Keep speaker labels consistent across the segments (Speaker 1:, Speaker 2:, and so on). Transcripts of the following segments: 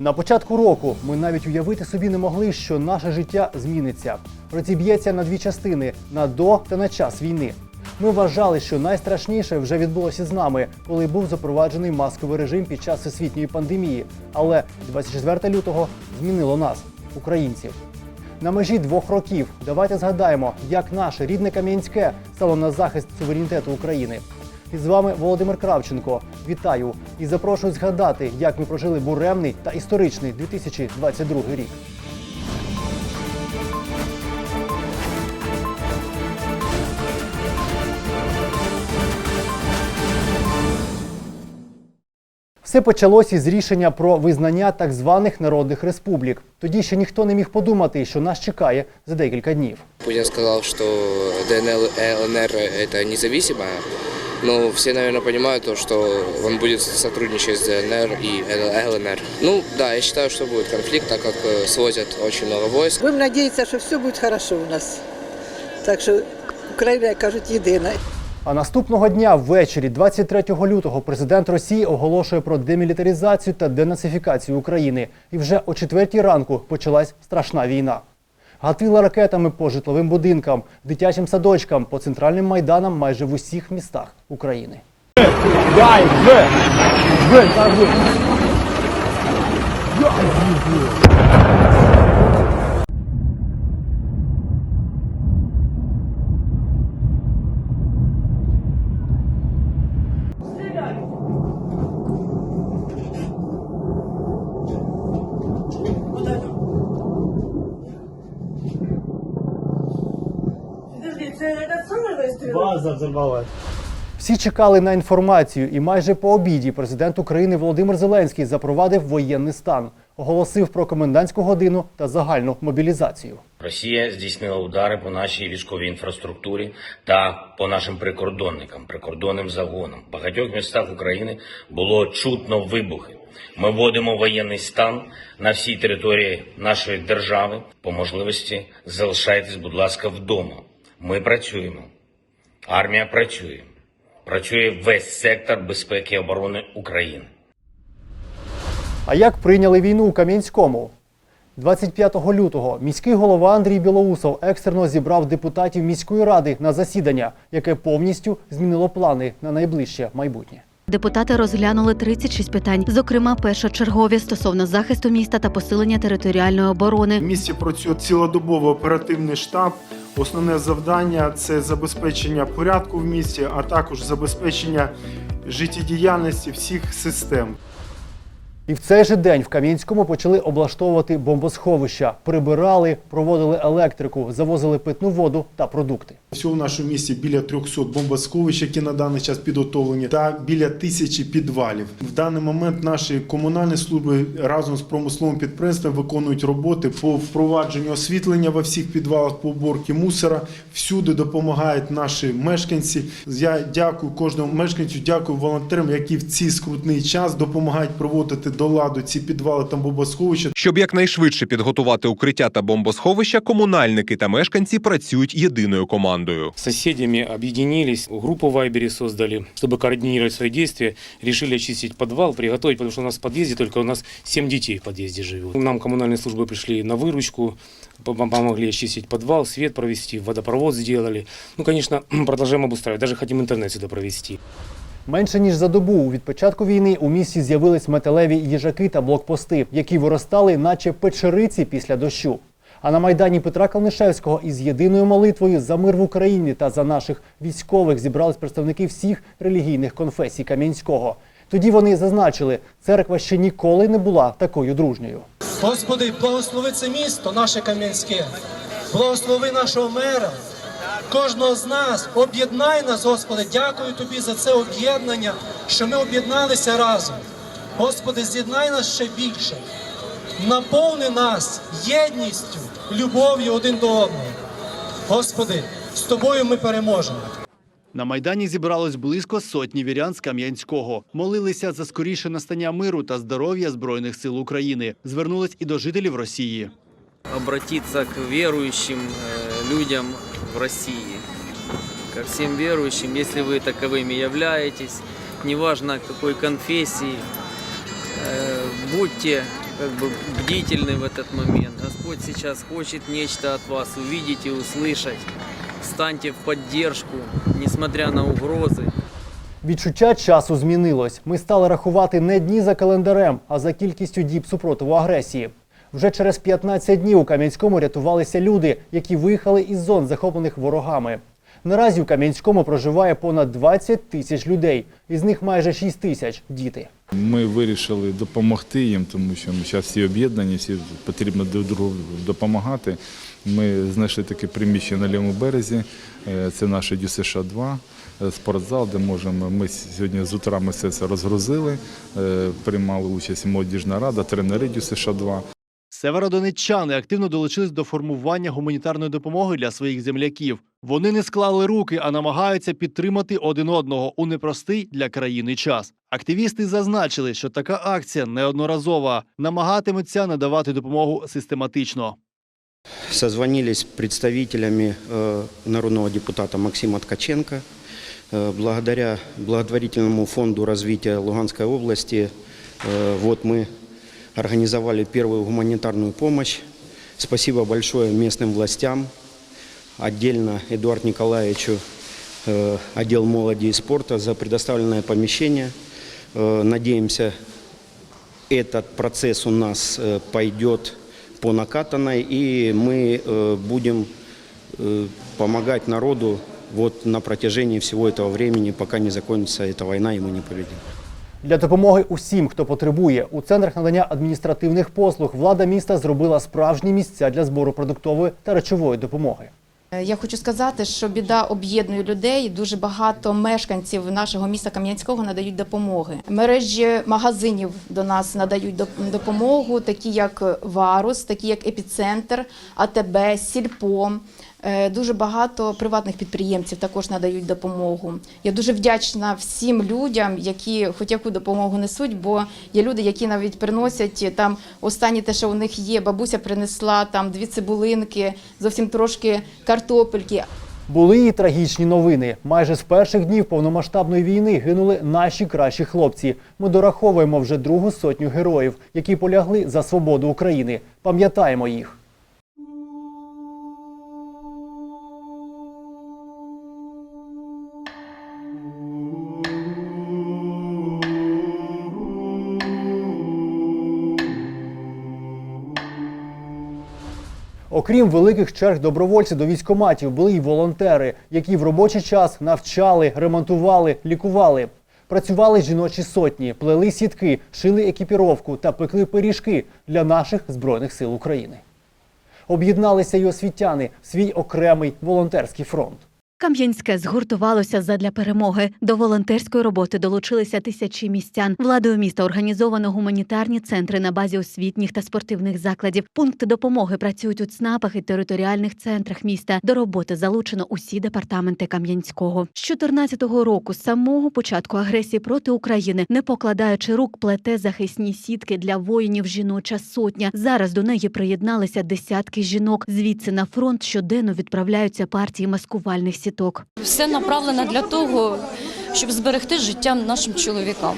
Speaker 1: На початку року ми навіть уявити собі не могли, що наше життя зміниться. Розіб'ється на дві частини на до та на час війни. Ми вважали, що найстрашніше вже відбулося з нами, коли був запроваджений масковий режим під час всесвітньої пандемії. Але 24 лютого змінило нас, українців. На межі двох років давайте згадаємо, як наше рідне Кам'янське стало на захист суверенітету України. І з вами Володимир Кравченко. Вітаю і запрошую згадати, як ми прожили буремний та історичний 2022 рік. Все почалося із рішення про визнання так званих народних республік. Тоді ще ніхто не міг подумати, що нас чекає за декілька днів.
Speaker 2: Путин сказал, что ДНР это независимое, но все, наверное, понимают то, что он будет сотрудничать с ДНР и ЛНР. Ну да, я считаю, что будет конфликт, так как э, свозят очень много войск.
Speaker 3: Будемо надіятися, що все буде хорошо у нас. Так що Україна, як кажуть, єдина.
Speaker 1: А наступного дня ввечері, 23 лютого, президент Росії оголошує про демілітаризацію та денацифікацію України. І вже о четвертій ранку почалась страшна війна. Гатили ракетами по житловим будинкам, дитячим садочкам, по центральним майданам майже в усіх містах України.
Speaker 4: Подожди, це этот самий вистріл?
Speaker 5: База взорвалась.
Speaker 1: Всі чекали на інформацію, і майже по обіді президент України Володимир Зеленський запровадив воєнний стан, оголосив про комендантську годину та загальну мобілізацію.
Speaker 6: Росія здійснила удари по нашій військовій інфраструктурі та по нашим прикордонникам, прикордонним загонам. В багатьох містах України було чутно вибухи. Ми вводимо воєнний стан на всій території нашої держави. По можливості залишайтесь, будь ласка, вдома. Ми працюємо. Армія працює. Працює весь сектор безпеки і оборони України.
Speaker 1: А як прийняли війну у Кам'янському? 25 лютого міський голова Андрій Білоусов екстрено зібрав депутатів міської ради на засідання, яке повністю змінило плани на найближче майбутнє.
Speaker 7: Депутати розглянули 36 питань, зокрема першочергові стосовно захисту міста та посилення територіальної оборони.
Speaker 5: В місті працює цілодобовий оперативний штаб. Основне завдання це забезпечення порядку в місті, а також забезпечення життєдіяльності всіх систем.
Speaker 1: І в цей же день в Кам'янському почали облаштовувати бомбосховища, прибирали, проводили електрику, завозили питну воду та продукти.
Speaker 5: Всього в нашому місті біля 300 бомбосховищ, які на даний час підготовлені, та біля тисячі підвалів. В даний момент наші комунальні служби разом з промисловим підприємством виконують роботи по впровадженню освітлення во всіх підвалах, по уборці мусора. Всюди допомагають наші мешканці. Я дякую кожному мешканцю, дякую волонтерам, які в цей скрутний час допомагають проводити до ладу ці підвали та бомбосховища.
Speaker 8: Щоб якнайшвидше підготувати укриття та бомбосховища, комунальники та мешканці працюють єдиною командою.
Speaker 9: С соседями объединились, группу в Вайбере создали, чтобы координировать свои действия. Решили очистить подвал, приготовить, потому что у нас в подъезде только у нас 7 детей в подъезде живет. Нам коммунальные службы пришли на выручку, пом- помогли очистить подвал, свет провести, водопровод сделали. Ну, конечно, продолжаем обустраивать, даже хотим интернет сюда провести.
Speaker 1: Менше ніж за добу від початку війни у місті з'явились металеві їжаки та блокпости, які виростали, наче печериці після дощу. А на майдані Петра Калнишевського із єдиною молитвою за мир в Україні та за наших військових зібрались представники всіх релігійних конфесій Кам'янського. Тоді вони зазначили, церква ще ніколи не була такою дружньою.
Speaker 10: Господи, благослови це місто, наше Кам'янське, благослови нашого мера, кожного з нас, об'єднай нас, Господи, дякую Тобі за це об'єднання, що ми об'єдналися разом. Господи, з'єднай нас ще більше, наповни нас єдністю, любов'ю один до одного. Господи, з тобою ми переможемо.
Speaker 1: На майдані зібралось близько сотні вірян з Кам'янського. Молилися за скоріше настання миру та здоров'я збройних сил України. Звернулись і до жителів Росії
Speaker 11: обратиться к верующим э, людям в России, ко всем верующим, если вы таковыми являетесь, неважно какой конфессии, э, будьте как бы бдительны в этот момент. Господь сейчас хочет нечто от вас увидеть и услышать. Встаньте в поддержку, несмотря на угрозы.
Speaker 1: Відчуття часу змінилось. Ми стали рахувати не дні за календарем, а за кількістю діб супротиву агресії. Вже через 15 днів у Кам'янському рятувалися люди, які виїхали із зон, захоплених ворогами. Наразі у Кам'янському проживає понад 20 тисяч людей, із них майже 6 тисяч діти.
Speaker 12: Ми вирішили допомогти їм, тому що ми зараз всі об'єднані, всі потрібно друг другу допомагати. Ми знайшли таке приміщення на лівому березі. е, Це наше ДЮСШ-2, е, спортзал, де можемо. Ми сьогодні з утра ми все це розгрузили, е, приймали участь молодіжна рада, тренери ДЮСШ-2.
Speaker 1: Северодонеччани активно долучились до формування гуманітарної допомоги для своїх земляків. Вони не склали руки, а намагаються підтримати один одного у непростий для країни час. Активісти зазначили, що така акція неодноразова, намагатимуться надавати допомогу систематично.
Speaker 13: созвонились с представителями э, народного депутата Максима Ткаченко. Э, благодаря благотворительному фонду развития Луганской области э, вот мы организовали первую гуманитарную помощь. Спасибо большое местным властям, отдельно Эдуарду Николаевичу, э, отдел молоди и спорта за предоставленное помещение. Э, Надеемся, этот процесс у нас э, пойдет по накатанной, и мы будем помогать народу вот на протяжении всего этого времени, пока не закончится эта война, и мы не победим.
Speaker 1: Для допомоги усім, хто потребує, у центрах надання адміністративних послуг влада міста зробила справжні місця для збору продуктової та речової допомоги.
Speaker 14: Е, Я хочу сказати, що біда об'єднує людей. Дуже багато мешканців нашого міста Кам'янського надають допомоги. Мережі магазинів до нас надають доп- допомогу, такі як Варус, такі як Епіцентр, АТБ, Сільпо. Е, Дуже багато приватних підприємців також надають допомогу. Я дуже вдячна всім людям, які хоч яку допомогу несуть, бо є люди, які навіть приносять там останнє те, що у них є. Бабуся принесла там дві цибулинки, зовсім трошки картопельки.
Speaker 1: Були і трагічні новини. Майже з перших днів повномасштабної війни гинули наші кращі хлопці. Ми дораховуємо вже другу сотню героїв, які полягли за свободу України. Пам'ятаємо їх. Окрім великих черг добровольців до військоматів, були й волонтери, які в робочий час навчали, ремонтували, лікували. Працювали жіночі сотні, плели сітки, шили екіпіровку та пекли пиріжки для наших збройних сил України. Об'єдналися й освітяни в свій окремий волонтерський фронт.
Speaker 7: Кам'янське згуртувалося задля перемоги. До волонтерської роботи долучилися тисячі містян. Владою міста організовано гуманітарні центри на базі освітніх та спортивних закладів. Пункти допомоги працюють у ЦНАПах і територіальних центрах міста. До роботи залучено усі департаменти Кам'янського. З 14 року, з самого початку агресії проти України, не покладаючи рук, плете захисні сітки для воїнів жіноча сотня. Зараз до неї приєдналися десятки жінок. Звідси на фронт щоденно відправляються партії маскувальних сіток.
Speaker 15: Все направлено для того, щоб зберегти життя нашим чоловікам.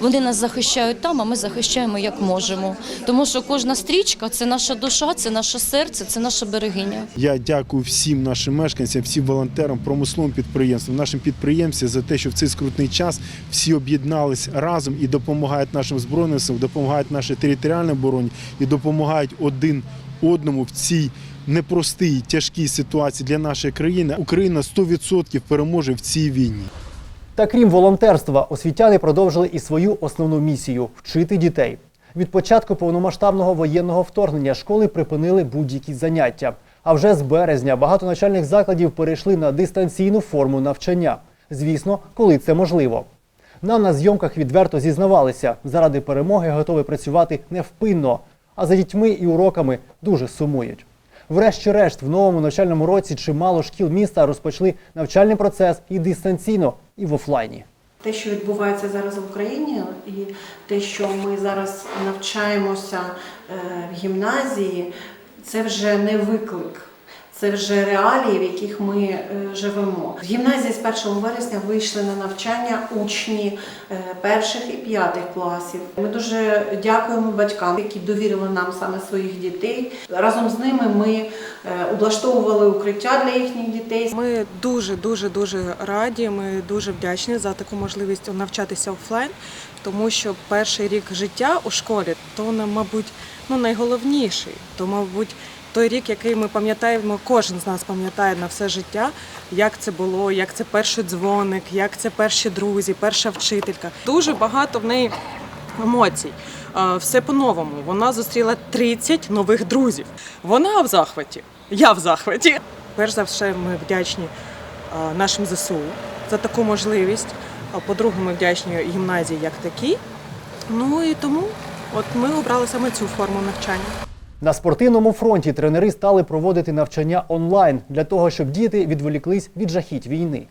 Speaker 15: Вони нас захищають там, а ми захищаємо як можемо. Тому що кожна стрічка це наша душа, це наше серце, це наша берегиня.
Speaker 5: Я дякую всім нашим мешканцям, всім волонтерам, промисловим підприємствам, нашим підприємцям за те, що в цей скрутний час всі об'єднались разом і допомагають нашим збройним силам, допомагають нашій територіальній обороні і допомагають один одному в цій непростій тяжкій ситуації для нашої країни. Україна 100% переможе в цій війні.
Speaker 1: Та крім волонтерства, освітяни продовжили і свою основну місію вчити дітей. Від початку повномасштабного воєнного вторгнення школи припинили будь-які заняття. А вже з березня багато навчальних закладів перейшли на дистанційну форму навчання. Звісно, коли це можливо. Нам на зйомках відверто зізнавалися, заради перемоги готові працювати невпинно, а за дітьми і уроками дуже сумують. Врешті-решт, в новому навчальному році чимало шкіл міста розпочали навчальний процес і дистанційно, і в офлайні.
Speaker 4: Те, що відбувається зараз в Україні, і те, що ми зараз навчаємося е, в гімназії, це вже не виклик. Це вже реалії, в яких ми е, живемо. В гімназії з 1 вересня вийшли на навчання учні е, перших і п'ятих класів. Ми дуже дякуємо батькам, які довірили нам саме своїх дітей. Разом з ними ми е, облаштовували укриття для їхніх дітей.
Speaker 16: Ми дуже дуже дуже раді. Ми дуже вдячні за таку можливість навчатися офлайн, тому що перший рік життя у школі то мабуть, ну найголовніший. То, мабуть, той рік, який ми пам'ятаємо, кожен з нас пам'ятає на все життя, як це було, як це перший дзвоник, як це перші друзі, перша вчителька. Дуже багато в неї емоцій. Все по-новому. Вона зустріла 30 нових друзів. Вона в захваті. Я в захваті. Перш за все, ми вдячні нашим ЗСУ за таку можливість. А по-друге, ми вдячні гімназії як такій. Ну і тому от ми обрали саме цю форму навчання.
Speaker 1: На спортивному фронті тренери стали проводити навчання онлайн для того, щоб діти відволіклись від жахіть війни.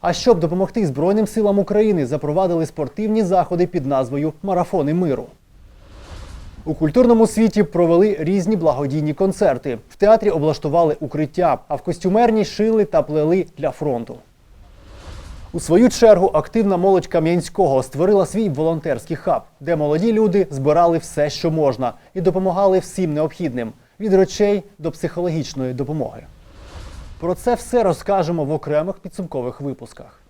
Speaker 1: А щоб допомогти Збройним силам України, запровадили спортивні заходи під назвою Марафони миру. У культурному світі провели різні благодійні концерти. В театрі облаштували укриття, а в костюмерній шили та плели для фронту. У свою чергу активна молодь Кам'янського створила свій волонтерський хаб, де молоді люди збирали все, що можна, і допомагали всім необхідним від речей до психологічної допомоги. Про це все розкажемо в окремих підсумкових випусках.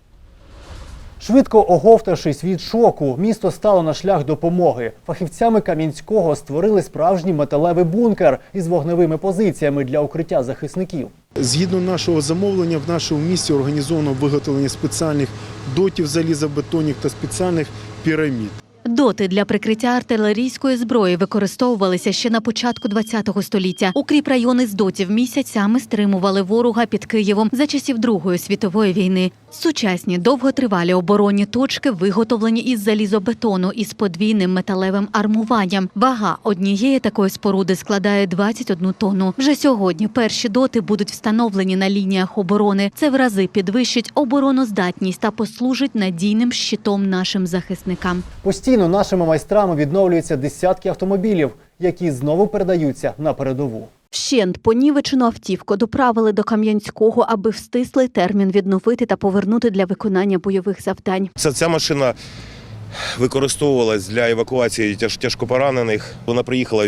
Speaker 1: Швидко оговтавшись від шоку, місто стало на шлях допомоги. Фахівцями Кам'янського створили справжній металевий бункер із вогневими позиціями для укриття захисників.
Speaker 5: Згідно нашого замовлення, в нашому місті організовано виготовлення спеціальних дотів залізобетонних та спеціальних пірамід.
Speaker 7: Доти для прикриття артилерійської зброї використовувалися ще на початку ХХ століття. Укріп райони з дотів місяцями стримували ворога під Києвом за часів Другої світової війни. Сучасні довготривалі оборонні точки виготовлені із залізобетону із подвійним металевим армуванням. Вага однієї такої споруди складає 21 тонну. Вже сьогодні перші доти будуть встановлені на лініях оборони. Це в рази підвищить обороноздатність та послужить надійним щитом нашим захисникам.
Speaker 1: Постійно нашими майстрами відновлюються десятки автомобілів, які знову передаються на передову.
Speaker 7: Вщент понівечену автівку доправили до Кам'янського, аби в термін відновити та повернути для виконання бойових завдань.
Speaker 17: Ця, ця машина використовувалась для евакуації тяж, тяжкопоранених. Вона приїхала,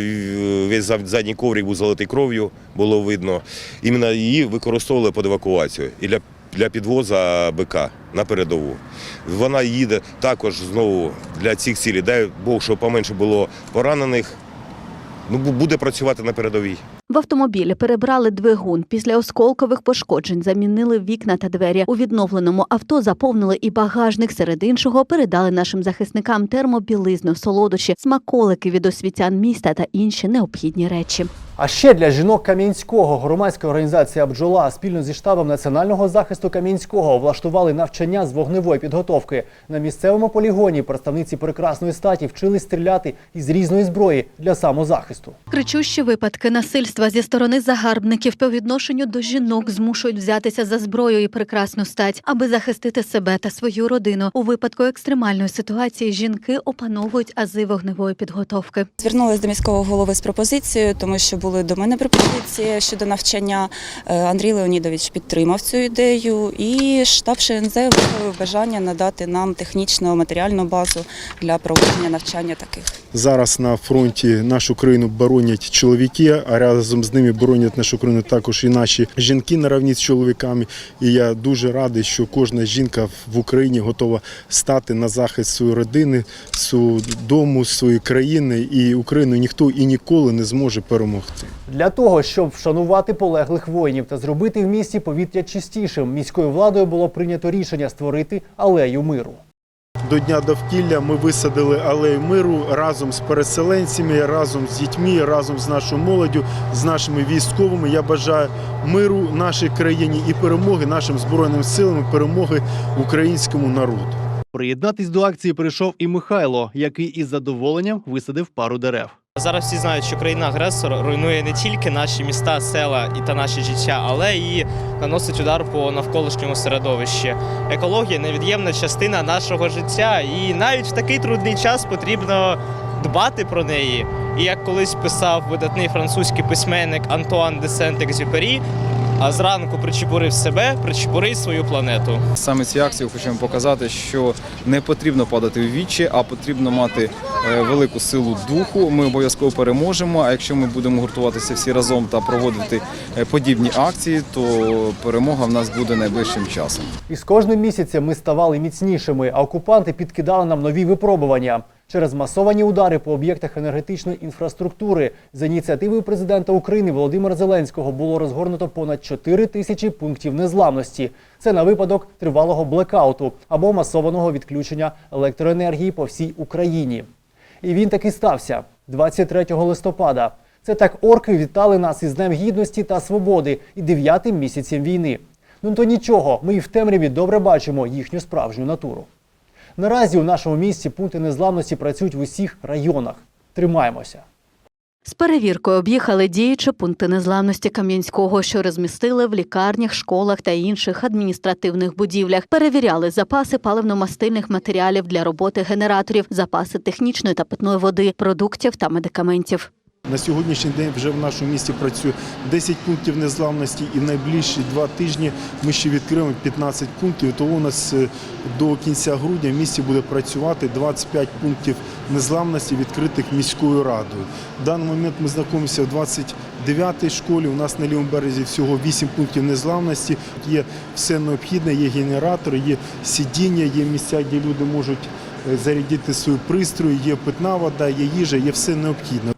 Speaker 17: весь задній коврик був залитий кров'ю, було видно. Іменно її використовували під евакуацію і для, для підвозу БК на передову. Вона їде також знову для цих цілей. Дай Бог, щоб поменше було поранених. Ну, буде працювати на передовій.
Speaker 7: В автомобілі перебрали двигун. Після осколкових пошкоджень замінили вікна та двері. У відновленому авто заповнили і багажник. Серед іншого передали нашим захисникам термобілизну, солодощі, смаколики від освітян міста та інші необхідні речі.
Speaker 1: А ще для жінок Кам'янського громадська організація Бджола спільно зі штабом національного захисту Кам'янського влаштували навчання з вогневої підготовки. На місцевому полігоні представниці прекрасної статі вчили стріляти із різної зброї для самозахисту.
Speaker 7: Кричущі випадки насильства зі сторони загарбників по відношенню до жінок змушують взятися за зброю і прекрасну стать, аби захистити себе та свою родину. У випадку екстремальної ситуації жінки опановують ази вогневої підготовки.
Speaker 18: Звернулася до міського голови з пропозицією, тому що були до мене пропозиції щодо навчання. Е, Андрій Леонідович підтримав цю ідею, і штаб ШНЗ виявив бажання надати нам технічну матеріальну базу для проведення навчання таких.
Speaker 5: Зараз на фронті нашу країну боронять чоловіки, а разом з ними боронять нашу країну також і наші жінки на равні з чоловіками. І я дуже радий, що кожна жінка в Україні готова стати на захист своєї родини, свого дому, своєї країни. І Україну ніхто і ніколи не зможе перемогти.
Speaker 1: Для того, щоб вшанувати полеглих воїнів та зробити в місті повітря чистішим, міською владою було прийнято рішення створити алею миру.
Speaker 5: До Дня довкілля ми висадили алею миру разом з переселенцями, разом з дітьми, разом з нашою молоддю, з нашими військовими. Я бажаю миру нашій країні і перемоги нашим збройним силам, перемоги українському народу.
Speaker 1: Приєднатись до акції прийшов і Михайло, який із задоволенням висадив пару дерев.
Speaker 19: Зараз всі знають, що країна-агресор руйнує не тільки наші міста, села і та наші життя, але і наносить удар по навколишньому середовищі. Екологія невід'ємна частина нашого життя, і навіть в такий трудний час потрібно дбати про неї. І як колись писав видатний французький письменник Антуан де Сент-Екзюпері, а зранку причепурив себе, причепури й свою планету.
Speaker 20: Саме ці акції хочемо показати, що не потрібно падати в вічі, а потрібно мати е, велику силу духу. Ми обов'язково переможемо. А якщо ми будемо гуртуватися всі разом та проводити е, подібні акції, то перемога в нас буде найближчим часом.
Speaker 1: І з кожним місяцем ми ставали міцнішими, а окупанти підкидали нам нові випробування. Через масовані удари по об'єктах енергетичної інфраструктури за ініціативою президента України Володимира Зеленського було розгорнуто понад 4 тисячі пунктів незламності. Це на випадок тривалого блекауту або масованого відключення електроенергії по всій Україні. І він таки стався 23 листопада. Це так орки вітали нас із Днем Гідності та Свободи і дев'ятим місяцем війни. Ну то нічого, ми і в темряві добре бачимо їхню справжню натуру. Наразі у нашому місті пункти незламності працюють в усіх районах. Тримаємося.
Speaker 7: З перевіркою об'їхали діючі пункти незламності Кам'янського, що розмістили в лікарнях, школах та інших адміністративних будівлях. Перевіряли запаси паливно-мастильних матеріалів для роботи генераторів, запаси технічної та питної води, продуктів та медикаментів.
Speaker 5: На сьогоднішній день вже в нашому місті працює 10 пунктів незламності, і в найближчі два тижні ми ще відкриємо 15 пунктів. Того у нас е, до кінця грудня в місті буде працювати 25 пунктів незламності, відкритих міською радою. В даний момент ми знаходимося в 29-й школі. У нас на лівому березі всього 8 пунктів незламності. Є все необхідне, є генератори, є сидіння, є місця, де люди можуть е, зарядити свої пристрої, є питна вода, є їжа, є все необхідне.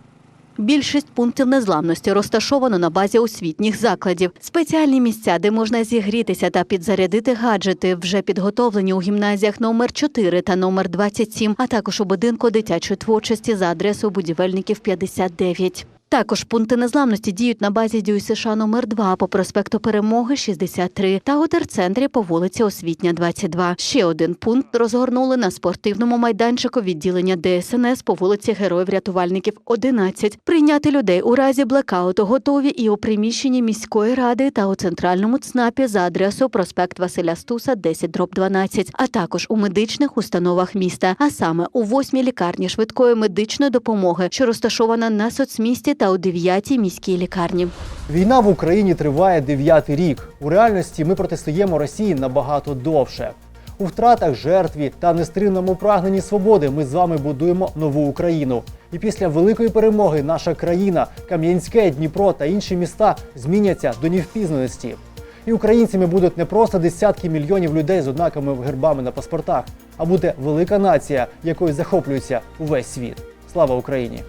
Speaker 7: Більшість пунктів незламності розташовано на базі освітніх закладів. Спеціальні місця, де можна зігрітися та підзарядити гаджети, вже підготовлені у гімназіях номер 4 та номер 27, а також у будинку дитячої творчості за адресою будівельників 59. Також пункти незламності діють на базі ДЮСШ номер 2 по проспекту Перемоги 63 та у терцентрі по вулиці Освітня 22. Ще один пункт розгорнули на спортивному майданчику відділення ДСНС по вулиці Героїв-рятувальників 11. Прийняти людей у разі блекауту готові і у приміщенні міської ради та у центральному ЦНАПі за адресою проспект Василя Стуса 10 дроб 12, а також у медичних установах міста, а саме у восьмій лікарні швидкої медичної допомоги, що розташована на соцмісті та у дев'ятій міській лікарні.
Speaker 1: Війна в Україні триває дев'ятий рік. У реальності ми протистоїмо Росії набагато довше. У втратах, жертві та нестримному прагненні свободи ми з вами будуємо нову Україну. І після великої перемоги наша країна, Кам'янське, Дніпро та інші міста зміняться до невпізнаності. І українцями будуть не просто десятки мільйонів людей з однаковими гербами на паспортах, а буде велика нація, якою захоплюється увесь світ. Слава Україні!